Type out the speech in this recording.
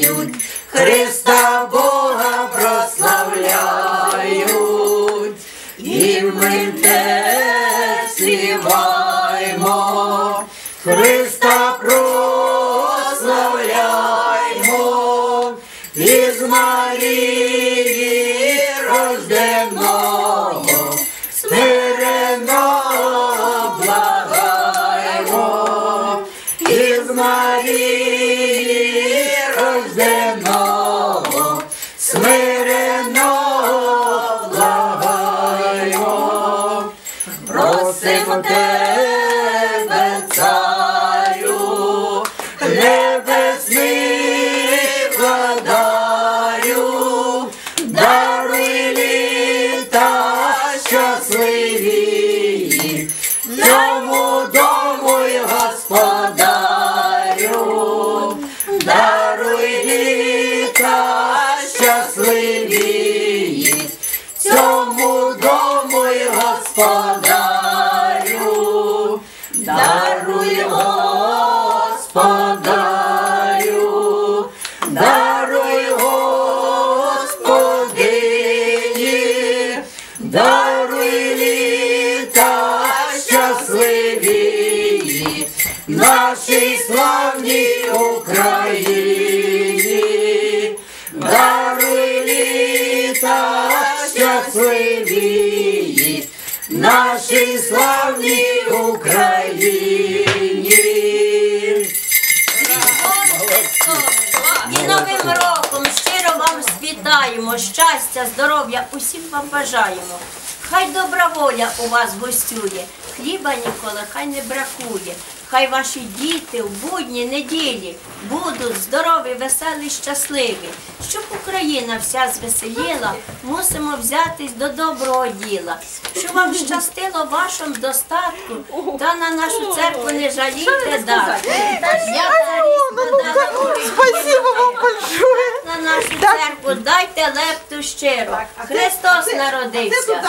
поють, Христа Бога прославляють, і ми не співаємо, Христа прославляймо, із Марії рожденного, смирено благаємо, із Марії смиренно благаємо, Просимо тебе, господарю, даруй господарю, даруй господині, даруй літа щасливі, нашій славній нашій славній Україні. І новим роком щиро вам світаємо, щастя, здоров'я, усім вам бажаємо. Хай добра воля у вас гостює, хліба ніколи хай не бракує. Хай ваші діти в будні неділі будуть здорові, веселі, щасливі. Щоб Україна вся звеселіла, мусимо взятись до доброго діла. Щоб вам щастило вашому достатку, та на нашу церкву не жалійте дати. Я Спасибо вам большое. на нашу церкву дайте лепту щиро. Христос народився.